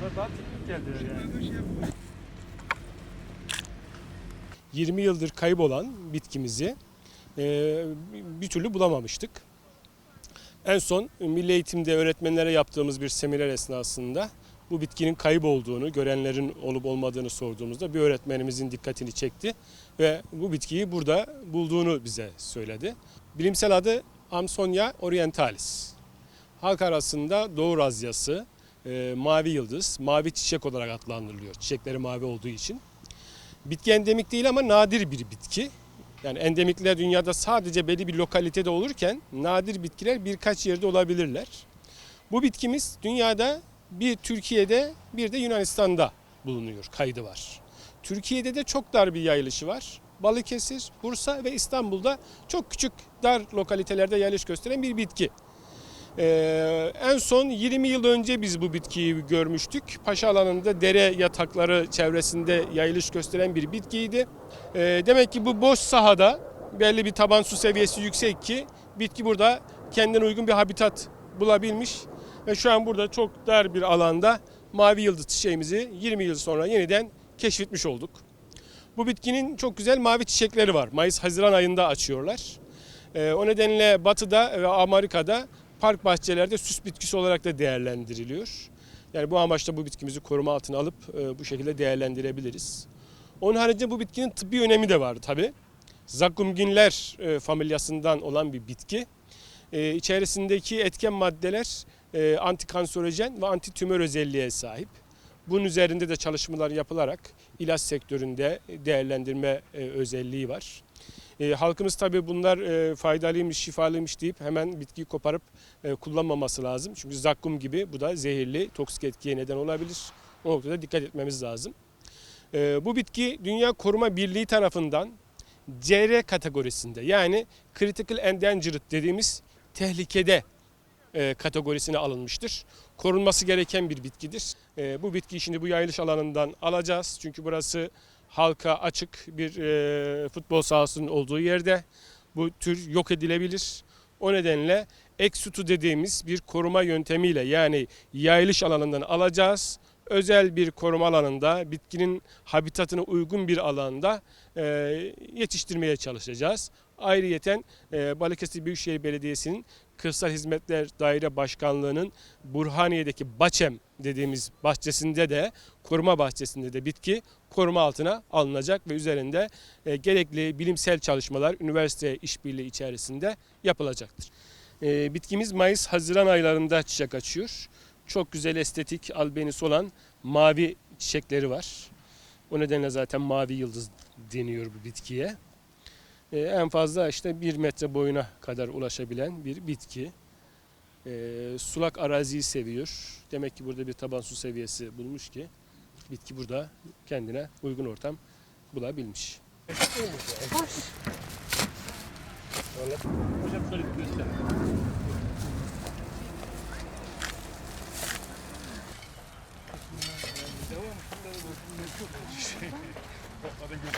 Bunlar daha teknik geldiler yani. 20 yıldır kaybolan bitkimizi e, bir türlü bulamamıştık. En son milli eğitimde öğretmenlere yaptığımız bir seminer esnasında bu bitkinin kayıp olduğunu, görenlerin olup olmadığını sorduğumuzda bir öğretmenimizin dikkatini çekti ve bu bitkiyi burada bulduğunu bize söyledi. Bilimsel adı Amsonia orientalis. Halk arasında Doğu Razyası, e, mavi yıldız, mavi çiçek olarak adlandırılıyor. Çiçekleri mavi olduğu için. Bitki endemik değil ama nadir bir bitki. Yani endemikler dünyada sadece belli bir lokalitede olurken nadir bitkiler birkaç yerde olabilirler. Bu bitkimiz dünyada bir Türkiye'de bir de Yunanistan'da bulunuyor, kaydı var. Türkiye'de de çok dar bir yayılışı var. Balıkesir, Bursa ve İstanbul'da çok küçük dar lokalitelerde yayılış gösteren bir bitki. Ee, en son 20 yıl önce biz bu bitkiyi görmüştük. Paşa alanında dere yatakları çevresinde yayılış gösteren bir bitkiydi. Ee, demek ki bu boş sahada belli bir taban su seviyesi yüksek ki bitki burada kendine uygun bir habitat bulabilmiş. Ve şu an burada çok dar bir alanda mavi yıldız çiçeğimizi 20 yıl sonra yeniden keşfetmiş olduk. Bu bitkinin çok güzel mavi çiçekleri var. Mayıs-Haziran ayında açıyorlar. Ee, o nedenle batıda ve Amerika'da park bahçelerde süs bitkisi olarak da değerlendiriliyor. Yani bu amaçla bu bitkimizi koruma altına alıp e, bu şekilde değerlendirebiliriz. Onun haricinde bu bitkinin tıbbi önemi de var tabi. Zakkumginler e, familyasından olan bir bitki. E, içerisindeki etken maddeler e, antikanserojen ve antitümör özelliğe sahip. Bunun üzerinde de çalışmalar yapılarak ilaç sektöründe değerlendirme e, özelliği var. E, halkımız tabii bunlar e, faydalıymış, şifalıymış deyip hemen bitkiyi koparıp e, kullanmaması lazım. Çünkü zakkum gibi bu da zehirli, toksik etkiye neden olabilir. O noktada dikkat etmemiz lazım. E, bu bitki Dünya Koruma Birliği tarafından CR kategorisinde yani Critical Endangered dediğimiz tehlikede e, kategorisine alınmıştır. Korunması gereken bir bitkidir. E, bu bitkiyi şimdi bu yayılış alanından alacağız. Çünkü burası halka açık bir e, futbol sahasının olduğu yerde bu tür yok edilebilir. O nedenle eksutu dediğimiz bir koruma yöntemiyle yani yayılış alanından alacağız. Özel bir koruma alanında bitkinin habitatına uygun bir alanda e, yetiştirmeye çalışacağız. Ayrıyeten e, Balıkesir Büyükşehir Belediyesi'nin Kırsal Hizmetler Daire Başkanlığı'nın Burhaniye'deki Baçem dediğimiz bahçesinde de koruma bahçesinde de bitki koruma altına alınacak ve üzerinde e, gerekli bilimsel çalışmalar üniversite işbirliği içerisinde yapılacaktır. E, bitkimiz Mayıs-Haziran aylarında çiçek açıyor. Çok güzel estetik albenisi olan mavi çiçekleri var. O nedenle zaten mavi yıldız deniyor bu bitkiye e, en fazla işte bir metre boyuna kadar ulaşabilen bir bitki. E, sulak araziyi seviyor. Demek ki burada bir taban su seviyesi bulmuş ki bitki burada kendine uygun ortam bulabilmiş. Hocam şöyle bir gösterelim. Avec le